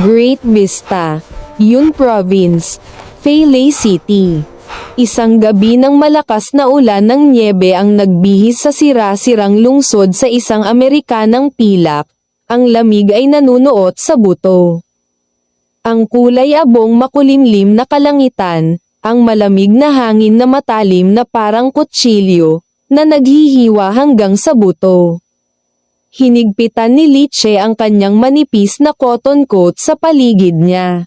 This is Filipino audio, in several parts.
Great Vista, Yun Province, Faylay City. Isang gabi ng malakas na ulan ng nyebe ang nagbihis sa sira-sirang lungsod sa isang Amerikanang pilak. Ang lamig ay nanunuot sa buto. Ang kulay abong makulimlim na kalangitan, ang malamig na hangin na matalim na parang kutsilyo, na naghihiwa hanggang sa buto. Hinigpitan ni Liche ang kanyang manipis na cotton coat sa paligid niya.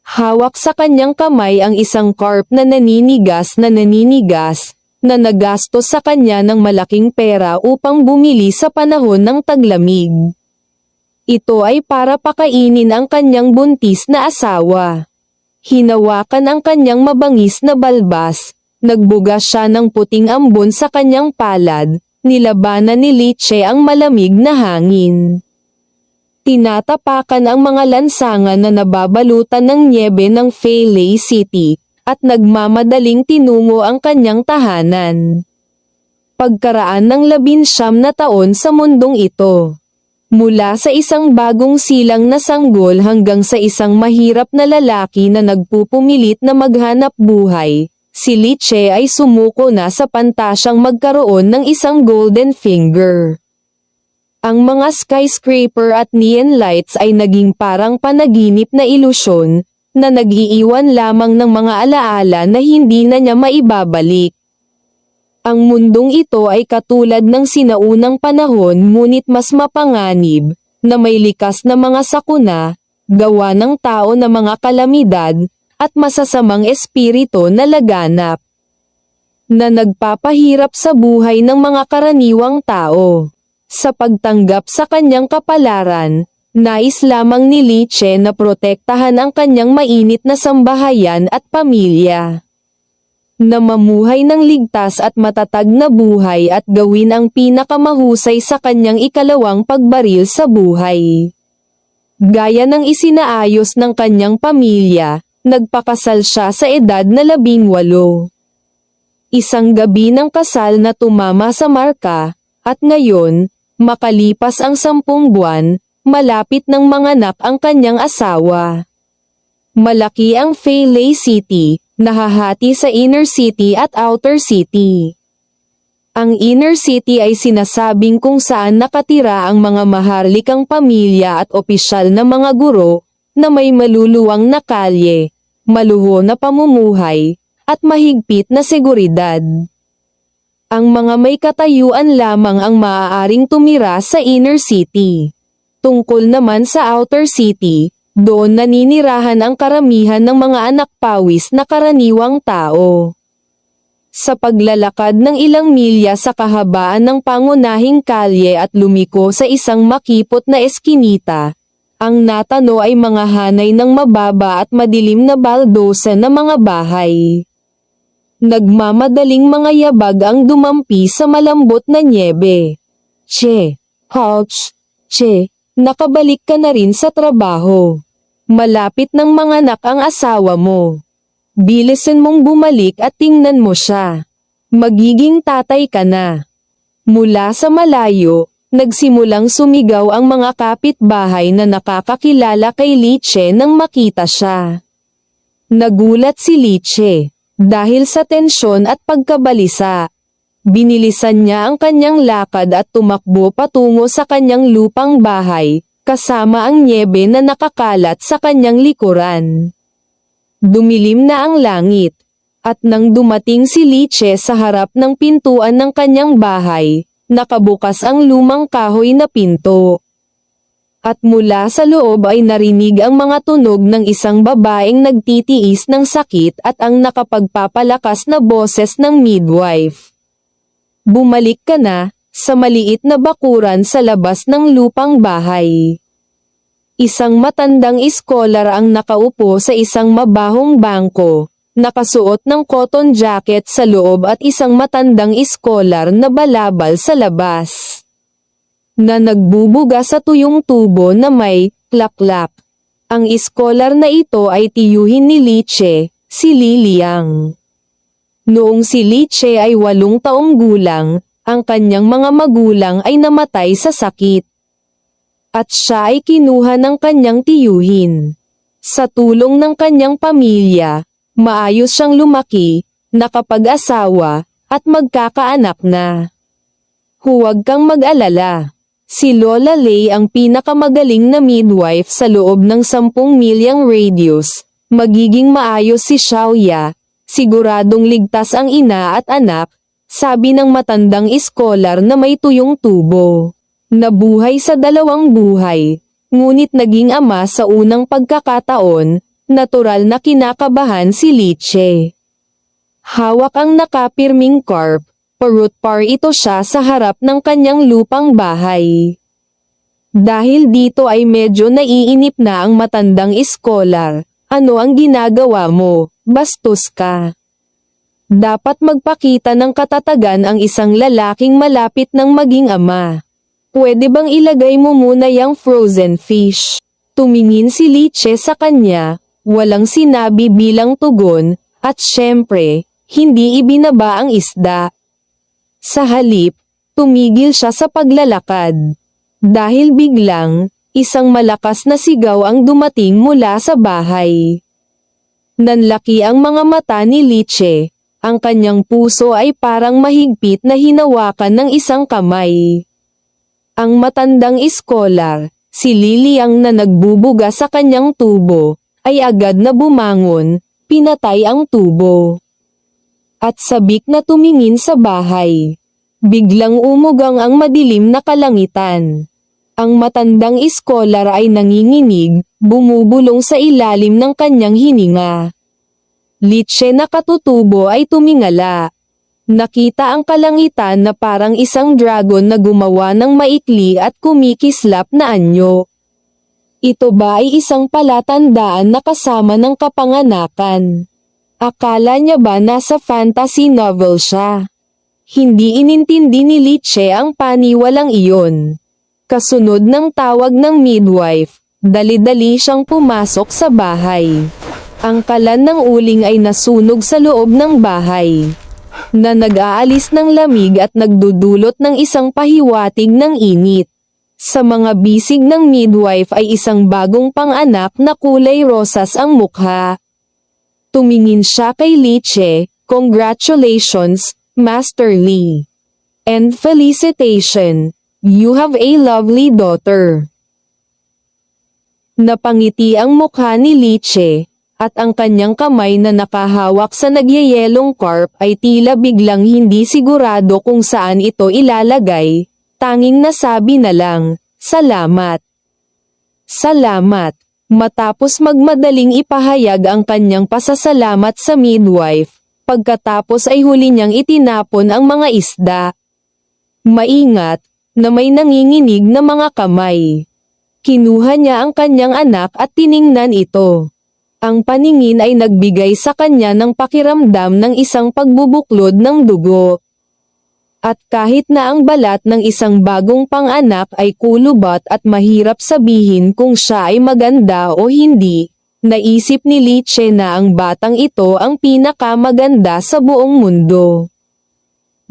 Hawak sa kanyang kamay ang isang carp na naninigas na naninigas, na nagastos sa kanya ng malaking pera upang bumili sa panahon ng taglamig. Ito ay para pakainin ang kanyang buntis na asawa. Hinawakan ang kanyang mabangis na balbas, nagbuga siya ng puting ambon sa kanyang palad, nilabanan ni Liche ang malamig na hangin. Tinatapakan ang mga lansangan na nababalutan ng niebe ng Faylay City, at nagmamadaling tinungo ang kanyang tahanan. Pagkaraan ng labinsyam na taon sa mundong ito. Mula sa isang bagong silang na sanggol hanggang sa isang mahirap na lalaki na nagpupumilit na maghanap buhay, si Liche ay sumuko na sa pantasyang magkaroon ng isang golden finger. Ang mga skyscraper at neon lights ay naging parang panaginip na ilusyon, na nag-iiwan lamang ng mga alaala na hindi na niya maibabalik. Ang mundong ito ay katulad ng sinaunang panahon ngunit mas mapanganib, na may likas na mga sakuna, gawa ng tao na mga kalamidad, at masasamang espiritu na laganap. Na nagpapahirap sa buhay ng mga karaniwang tao. Sa pagtanggap sa kanyang kapalaran, nais lamang ni Liche na protektahan ang kanyang mainit na sambahayan at pamilya. Na mamuhay ng ligtas at matatag na buhay at gawin ang pinakamahusay sa kanyang ikalawang pagbaril sa buhay. Gaya ng isinaayos ng kanyang pamilya, nagpakasal siya sa edad na labing walo. Isang gabi ng kasal na tumama sa marka, at ngayon, makalipas ang sampung buwan, malapit ng manganak ang kanyang asawa. Malaki ang Faylay City, nahahati sa inner city at outer city. Ang inner city ay sinasabing kung saan nakatira ang mga maharlikang pamilya at opisyal na mga guro, na may maluluwang na kalye, maluho na pamumuhay, at mahigpit na seguridad. Ang mga may katayuan lamang ang maaaring tumira sa inner city. Tungkol naman sa outer city, doon naninirahan ang karamihan ng mga anak pawis na karaniwang tao. Sa paglalakad ng ilang milya sa kahabaan ng pangunahing kalye at lumiko sa isang makipot na eskinita, ang natano ay mga hanay ng mababa at madilim na baldosa na mga bahay. Nagmamadaling mga yabag ang dumampi sa malambot na nyebe. Che, Houch, Che, nakabalik ka na rin sa trabaho. Malapit ng manganak ang asawa mo. Bilisan mong bumalik at tingnan mo siya. Magiging tatay ka na. Mula sa malayo, nagsimulang sumigaw ang mga kapitbahay na nakakakilala kay Liche nang makita siya. Nagulat si Liche, dahil sa tensyon at pagkabalisa. Binilisan niya ang kanyang lakad at tumakbo patungo sa kanyang lupang bahay, kasama ang nyebe na nakakalat sa kanyang likuran. Dumilim na ang langit, at nang dumating si Liche sa harap ng pintuan ng kanyang bahay, nakabukas ang lumang kahoy na pinto. At mula sa loob ay narinig ang mga tunog ng isang babaeng nagtitiis ng sakit at ang nakapagpapalakas na boses ng midwife. Bumalik ka na, sa maliit na bakuran sa labas ng lupang bahay. Isang matandang iskolar ang nakaupo sa isang mabahong bangko, nakasuot ng cotton jacket sa loob at isang matandang iskolar na balabal sa labas. Na nagbubuga sa tuyong tubo na may klaklak. Ang iskolar na ito ay tiyuhin ni Liche, si Liliang. Noong si Liche ay walong taong gulang, ang kanyang mga magulang ay namatay sa sakit. At siya ay kinuha ng kanyang tiyuhin. Sa tulong ng kanyang pamilya, maayos siyang lumaki, nakapag-asawa, at magkakaanak na. Huwag kang mag-alala. Si Lola Lay ang pinakamagaling na midwife sa loob ng 10 milyang radius. Magiging maayos si Xiaoya. Siguradong ligtas ang ina at anak, sabi ng matandang iskolar na may tuyong tubo. Nabuhay sa dalawang buhay, ngunit naging ama sa unang pagkakataon, natural na kinakabahan si Liche. Hawak ang nakapirming carp, parut par ito siya sa harap ng kanyang lupang bahay. Dahil dito ay medyo naiinip na ang matandang iskolar, ano ang ginagawa mo, bastos ka. Dapat magpakita ng katatagan ang isang lalaking malapit ng maging ama. Pwede bang ilagay mo muna yung frozen fish? Tumingin si Liche sa kanya, walang sinabi bilang tugon, at syempre, hindi ibinaba ang isda. Sa halip, tumigil siya sa paglalakad. Dahil biglang, isang malakas na sigaw ang dumating mula sa bahay. Nanlaki ang mga mata ni Liche, ang kanyang puso ay parang mahigpit na hinawakan ng isang kamay. Ang matandang iskolar, si Liliang na nagbubuga sa kanyang tubo, ay agad na bumangon, pinatay ang tubo. At sabik na tumingin sa bahay. Biglang umugang ang madilim na kalangitan. Ang matandang iskolar ay nanginginig, bumubulong sa ilalim ng kanyang hininga. Litse na katutubo ay tumingala. Nakita ang kalangitan na parang isang dragon na gumawa ng maikli at kumikislap na anyo. Ito ba ay isang palatandaan na kasama ng kapanganakan? Akala niya ba nasa fantasy novel siya? Hindi inintindi ni Litche ang paniwalang iyon. Kasunod ng tawag ng midwife, dali-dali siyang pumasok sa bahay. Ang kalan ng uling ay nasunog sa loob ng bahay. Na nag-aalis ng lamig at nagdudulot ng isang pahiwatig ng init. Sa mga bisig ng midwife ay isang bagong panganak na kulay rosas ang mukha. Tumingin siya kay Liche, Congratulations, Master Lee. And felicitation, you have a lovely daughter. Napangiti ang mukha ni Liche, at ang kanyang kamay na nakahawak sa nagyayelong carp ay tila biglang hindi sigurado kung saan ito ilalagay, tanging nasabi na lang, salamat. Salamat. Matapos magmadaling ipahayag ang kanyang pasasalamat sa midwife, pagkatapos ay huli niyang itinapon ang mga isda. Maingat, na may nanginginig na mga kamay. Kinuha niya ang kanyang anak at tiningnan ito. Ang paningin ay nagbigay sa kanya ng pakiramdam ng isang pagbubuklod ng dugo. At kahit na ang balat ng isang bagong panganak ay kulubat at mahirap sabihin kung siya ay maganda o hindi, naisip ni Liche na ang batang ito ang pinakamaganda sa buong mundo.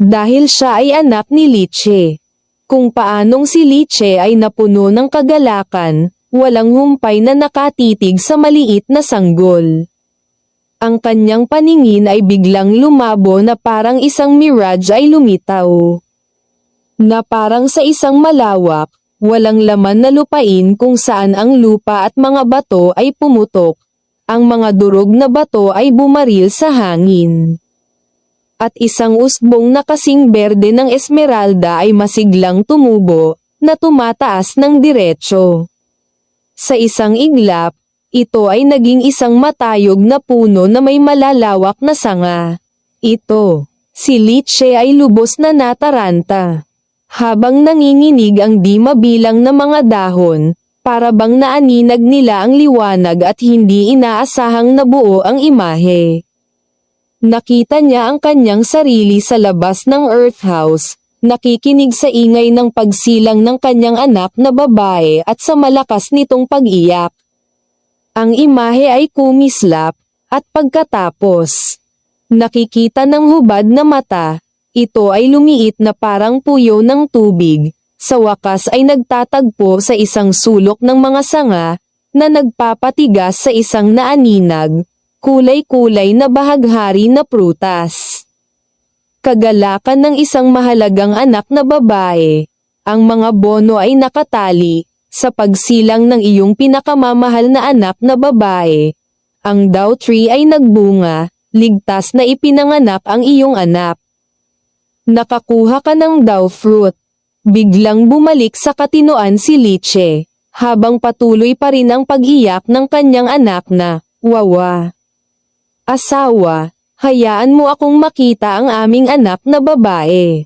Dahil siya ay anak ni Liche. Kung paanong si Liche ay napuno ng kagalakan, walang humpay na nakatitig sa maliit na sanggol. Ang kanyang paningin ay biglang lumabo na parang isang mirage ay lumitaw. Na parang sa isang malawak, walang laman na lupain kung saan ang lupa at mga bato ay pumutok. Ang mga durog na bato ay bumaril sa hangin. At isang usbong na kasing berde ng esmeralda ay masiglang tumubo, na tumataas ng diretsyo. Sa isang iglap, ito ay naging isang matayog na puno na may malalawak na sanga. Ito, si Liche ay lubos na nataranta. Habang nanginginig ang di mabilang na mga dahon, para bang naaninag nila ang liwanag at hindi inaasahang nabuo ang imahe. Nakita niya ang kanyang sarili sa labas ng Earth House, nakikinig sa ingay ng pagsilang ng kanyang anak na babae at sa malakas nitong pag-iyak. Ang imahe ay kumislap, at pagkatapos, nakikita ng hubad na mata, ito ay lumiit na parang puyo ng tubig, sa wakas ay nagtatagpo sa isang sulok ng mga sanga, na nagpapatigas sa isang naaninag, kulay-kulay na bahaghari na prutas. Kagalakan ng isang mahalagang anak na babae, ang mga bono ay nakatali, sa pagsilang ng iyong pinakamamahal na anak na babae. Ang daw tree ay nagbunga, ligtas na ipinanganak ang iyong anak. Nakakuha ka ng daw fruit. Biglang bumalik sa katinoan si Liche, habang patuloy pa rin ang pag-iyak ng kanyang anak na, wawa. Asawa, hayaan mo akong makita ang aming anak na babae.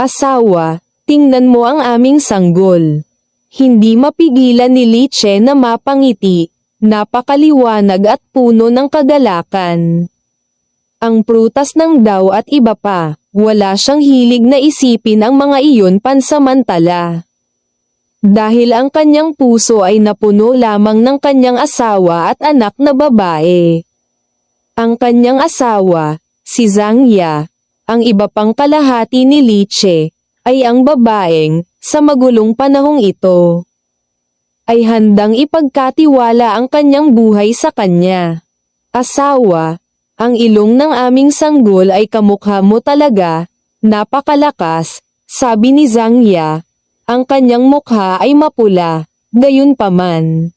Asawa, tingnan mo ang aming sanggol. Hindi mapigilan ni Liche na mapangiti, napakaliwanag at puno ng kagalakan. Ang prutas ng daw at iba pa, wala siyang hilig na isipin ang mga iyon pansamantala. Dahil ang kanyang puso ay napuno lamang ng kanyang asawa at anak na babae. Ang kanyang asawa, si Zangya, ang iba pang kalahati ni Liche, ay ang babaeng, sa magulong panahong ito, ay handang ipagkatiwala ang kanyang buhay sa kanya. Asawa, ang ilong ng aming sanggol ay kamukha mo talaga, napakalakas, sabi ni Zangya. Ang kanyang mukha ay mapula, gayon paman.